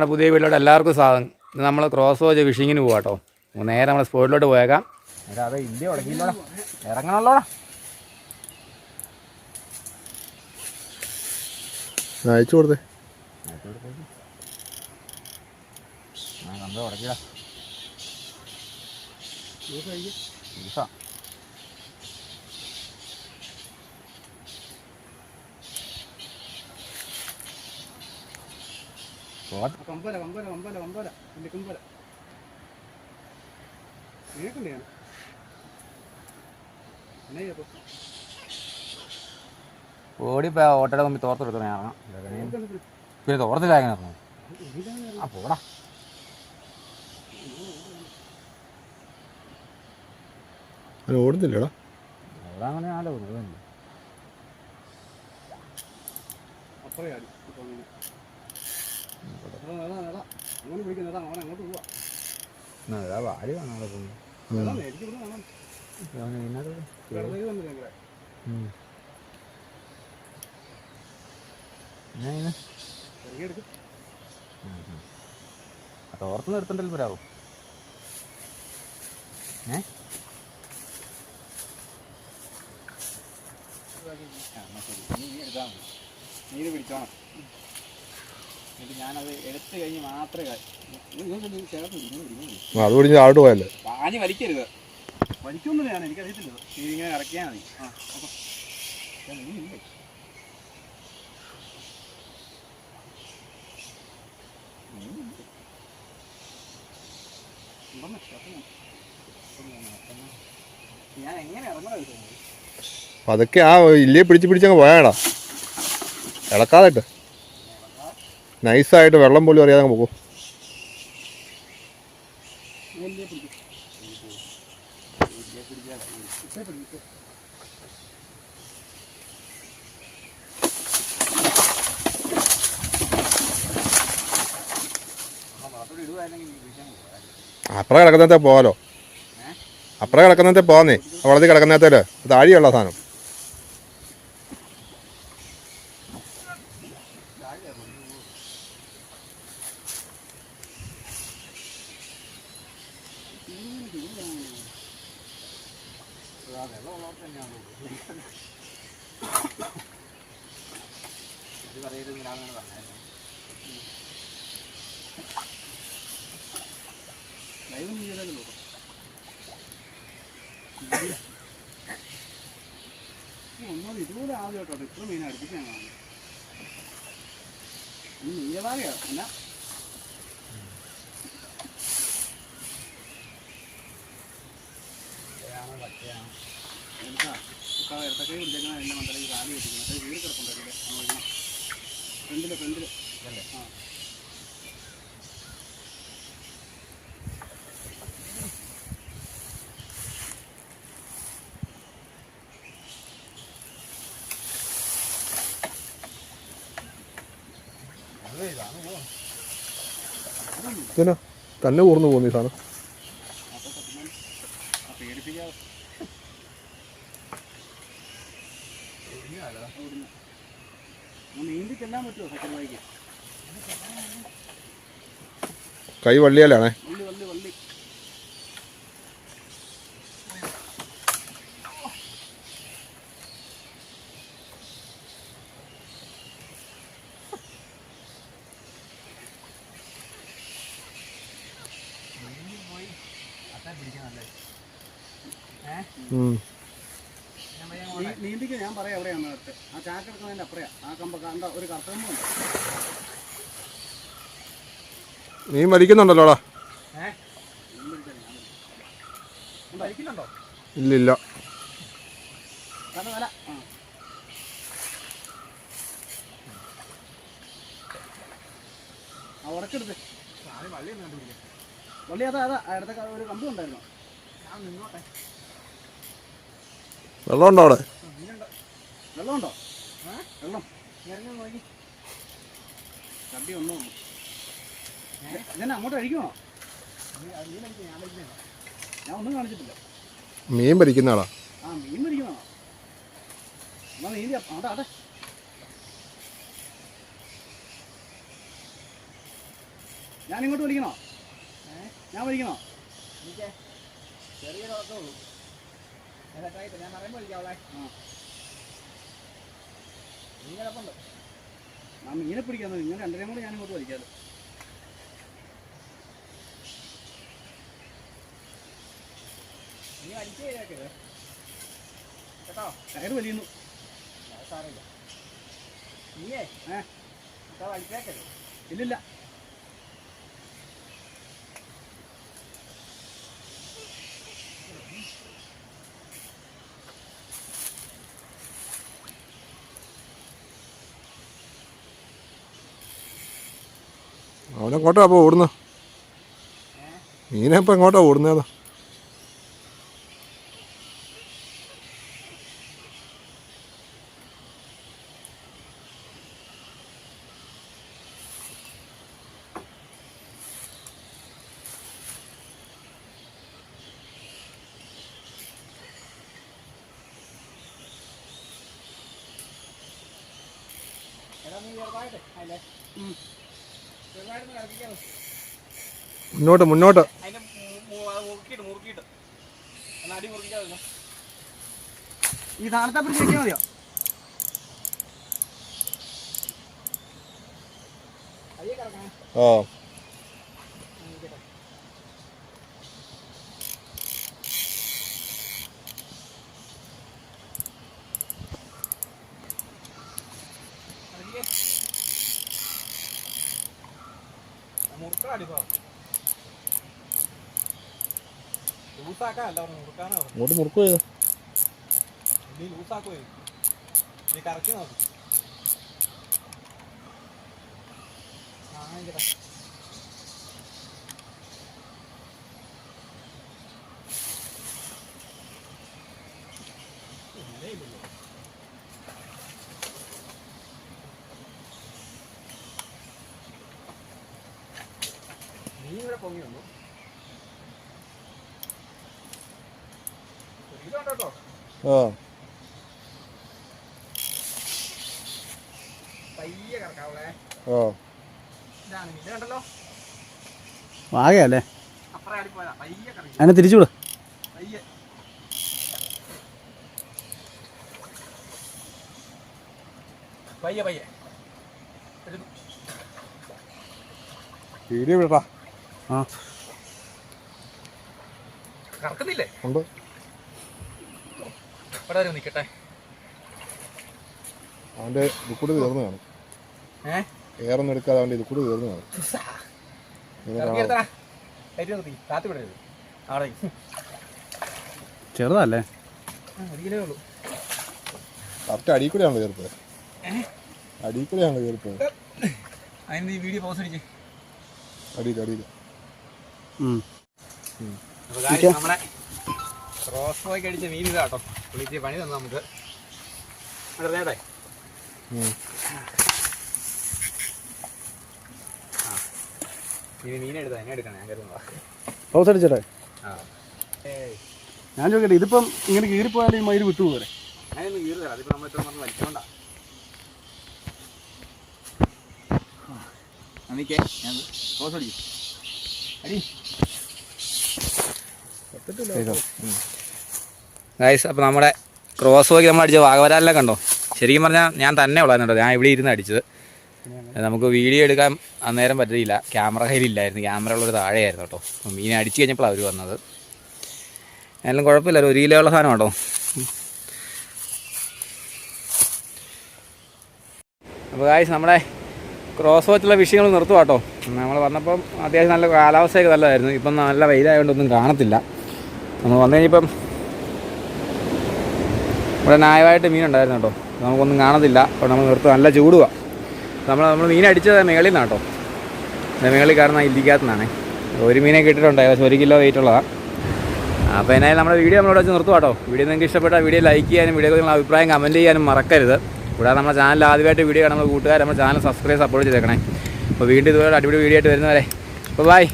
നമ്മുടെ പുതിയ വീട്ടിലോട്ട് എല്ലാവർക്കും സാധനം ഇത് നമ്മൾ ക്രോസ് വാച്ച് ഫിഷിങ്ങിന് പോകാം കേട്ടോ നേരെ നമ്മുടെ സ്പോട്ടിലോട്ട് പോയേക്കാം. അതെ ഇന്ത്യ ഉടക്കില്ലോടാ ഇറങ്ങണല്ലോടാ. അയച്ചു കൊടുത്തേ. ആ കമ്പ കമ്പല കൊമ്പല കൊമ്പല കൊമ്പല. വലിയ കമ്പല. നിനക്കണ്ടേ ഞാൻ എന്നാ ചെയ്യപ്പോ ഓടിപ്പോ ഓട്ടയുടെ മുമ്പിൽ തോർത്തെടുത്തോ ഞാൻ ഇറങ്ങാം. പിന്നെ തോർത്തില്ല അങ്ങനെ ഇറങ്ങും. ആ പോടാ. ഓടുന്നില്ലടാ. അവിടെ അങ്ങനെ ആലോ. അപ്പറേ ആടി വാടി കാണാതെ എടുക്കും തോർത്ത് നിർത്തണ്ടല്ലോ വരാവും ഏ നീര് പിടിച്ചോണം ഞാനത് എടുത്തു കഴിഞ്ഞ് മാത്രമേ അത് പിടിച്ച് താഴോട്ട് പോയല്ലേ പാഞ്ഞ് വലിക്കരുത്. വലിക്കൊന്നുമില്ല ഞാൻ എനിക്കറിയത്തില്ല. നീ ഇങ്ങനെ ഇറക്കിയാൽ മതി. ആ ഞാൻ എങ്ങനെ അതൊക്കെ ആ ഇല്ലേ പിടിച്ച് പിടിച്ചങ്ങ് പോയാടാ. ഇളക്കാതെ നൈസായിട്ട് വെള്ളം പോലും അറിയാതെ പോകും. അപ്പുറം കിടക്കുന്നത്തെ പോകാലോ അപ്പുറം കിടക്കുന്നത്തെ പോകാന്നേ വളർത്തി കിടക്കുന്നത്തേൽ താഴെയുള്ള സാധനം. ഒന്നും ഇതുപോലെ ആദ്യം കേട്ടോ ഇത്ര മീൻ അടുപ്പിക്കാൻ കാണും ഈ നീലവാകയോ എന്നാ എടുത്താ ഇപ്പൊ ഇടത്തൊക്കെ എന്റെ മണ്ടലേക്ക് കാലി അത് വീട് ആ ഇതിനാ തന്നെ കൂർന്നു പോകുന്നു ഈ സാധനം. പേടിപ്പിക്കാതെ അവിടുന്ന്. ഒന്ന് നീന്തി ചെല്ലാൻ പറ്റുമോ സെക്കൻഡ് ബൈക്ക് കൈ വള്ളിയാലാണേ? വള്ളി വള്ളി വള്ളി ഉം. നീ- നീന്തിക്ക് ഞാൻ പറയാം ആ ചാക്കെടുക്കുന്നതിന്റെ അപ്പറയാ. ആ കമ്പ കണ്ട ഒരു കറുത്തമ്പുണ്ട് നീ മരിക്കുന്നുണ്ടല്ലോടാ ഇല്ലില്ല. ഉടക്കെടുത്ത് വള്ളി അതാ അതാ. അടുത്ത ഒരു കമ്പ് ഉണ്ടായിരുന്നു ഞാൻ നിന്നോട്ടെ വെള്ളമുണ്ടോ അവിടെ? വെള്ളമുണ്ടോ? വെള്ളം. ഇറങ്ങി നോക്കി ചട്ടി ഒന്നും ഇതെന്നെ അങ്ങോട്ട് അഴിക്കണോ ഞാൻ ഒന്നും കാണിച്ചിട്ടില്ല. മീൻ ഭരിക്കുന്ന ആളാ. ആ മീൻ പിടിക്കണോ എന്നാ നീന്തി അവിടെ അവിടെ. ഞാൻ ഇങ്ങോട്ട് വിളിക്കണോ ഞാൻ വിളിക്കണോ ചെറിയ ഉള്ളൂ. ഞാൻ പറയുമ്പോൾ വിളിക്കാവളെ ആ. നീ കിടപ്പുണ്ട് ആ മീനെ പിടിക്കാൻ നിങ്ങൾ രണ്ടരയും കൂടെ ഞാൻ ഇങ്ങോട്ട് വലിക്കാറ് നീ വലിച്ചു കേട്ടോ? കയറ് വലിയുന്നു. സാറില്ല നീയേ ഏ? വലിച്ചേക്കരുത് ഇല്ലില്ല. അവനെങ്ങോട്ടാ അപ്പോൾ ഓടുന്നത് മീനെ ഇപ്പം എങ്ങോട്ടാ ഓടുന്നത് ചെറുതായിട്ട്. അല്ലേ മുന്നോട്ട് മുന്നോട്ട്. ഈ പിടിച്ച് വെച്ചാൽ മതിയോ? അയ്യേ അങ്ങോട്ട് മുറുക്കു ചെയ്തോ കറക്കി നോക്ക്. ആ ഇങ്ങോട്ടാ നീ ഇവിടെ പൊങ്ങി വന്നു ഇത് കണ്ടല്ലോ? വാകയല്ലേ അതിനെ തിരിച്ചുവിട. വീഡിയോ കറക്കുന്നില്ലേ ഉണ്ട്. ഇവിടെ വരെ നിൽക്കട്ടെ അവന്റെ തീർന്നു കാണും. ഏറൊന്നും എടുക്കാതെ അവന്റെ ഇത് കൂടി തീർന്നു കാണും. ചെറുതല്ലേ? കറക്റ്റ് അടിയിൽ കൂടെയാണല്ലോ കയറിപ്പോയത് അടിയിൽ കൂടെയാണല്ലോ കയറിപ്പോയത് അതിന് ഈ വീഡിയോ പോസ് അടിച്ച് അടിയില്ല അടിയിൽ. ക്രോസ് ബോയ്ക്ക് അടിച്ച മീൻ ഇതാട്ടോ. പണി തന്നു നമുക്ക്. ഞാൻ ചോദിക്കട്ടെ ഇതിപ്പം ഇങ്ങനെ കീറിപ്പോയാലും ഈ മയിൽ വിട്ടു പോരെ? ഞാൻ ഗൈസ് അപ്പോൾ നമ്മുടെ ക്രോസ് പോയി നമ്മൾ അടിച്ച വാഗവരാലെല്ലാം കണ്ടോ? ശരിക്കും പറഞ്ഞാൽ ഞാൻ തന്നെ ഉള്ളതാണ് ഞാൻ ഇവിടെ ഇരുന്ന് അടിച്ചത്. നമുക്ക് വീഡിയോ എടുക്കാൻ അന്നേരം പറ്റില്ല ക്യാമറ കയ്യിലില്ലായിരുന്നു. ക്യാമറ ഉള്ളൊരു താഴെയായിരുന്നു കേട്ടോ. അപ്പം മീനെ അടിച്ച് കഴിഞ്ഞപ്പോൾ അവർ വന്നത്. എന്നാലും കുഴപ്പമില്ല. ഒരു കിലോ ഉള്ള സാധനം കേട്ടോ. അപ്പോൾ ഗായ്സ് നമ്മുടെ ക്രോസ് വാച്ചുള്ള വിഷയങ്ങൾ നിർത്തുക കേട്ടോ നമ്മൾ വന്നപ്പം അത്യാവശ്യം നല്ല കാലാവസ്ഥയൊക്കെ നല്ലതായിരുന്നു. ഇപ്പം നല്ല വെയിലായതുകൊണ്ടൊന്നും കാണത്തില്ല. നമ്മൾ വന്നു കഴിഞ്ഞപ്പം ഇവിടെ ന്യായമായിട്ട് മീനുണ്ടായിരുന്നു കേട്ടോ. നമുക്കൊന്നും കാണത്തില്ല. അപ്പോൾ നമ്മൾ നിർത്തുക നല്ല ചൂടുക നമ്മൾ നമ്മൾ മീൻ അടിച്ചത് മേളിൽ നിന്നാണ് കേട്ടോ മേളിൽ കാരണം ഇരിക്കാത്തതാണ് ഒരു മീനെ കിട്ടിയിട്ടുണ്ട് ഏകദേശം ഒരു കിലോ വെയിറ്റ് ഉള്ളതാണ് അപ്പോൾ എന്നാലും നമ്മുടെ വീഡിയോ നമ്മളിവിടെ വെച്ച് നിർത്തുക കേട്ടോ വീഡിയോ നിങ്ങൾക്ക് ഇഷ്ടപ്പെട്ട വീഡിയോ ലൈക്ക് ചെയ്യാനും വീഡിയോ നിങ്ങളുടെ അഭിപ്രായം കമന്റ് ചെയ്യാനും മറക്കരുത്. കൂടാതെ നമ്മുടെ ചാനൽ ആദ്യമായിട്ട് വീഡിയോ കാണുന്ന കൂട്ടുകാർ നമ്മുടെ ചാനൽ സബ്സ്ക്രൈബ് സപ്പോർട്ട് ചെയ്തേക്കണേ. അപ്പോൾ വീണ്ടും ഇതുപോലെ അടിപൊളി വീഡിയോ ആയിട്ട് വരുന്നവരെ. അപ്പോൾ ബൈ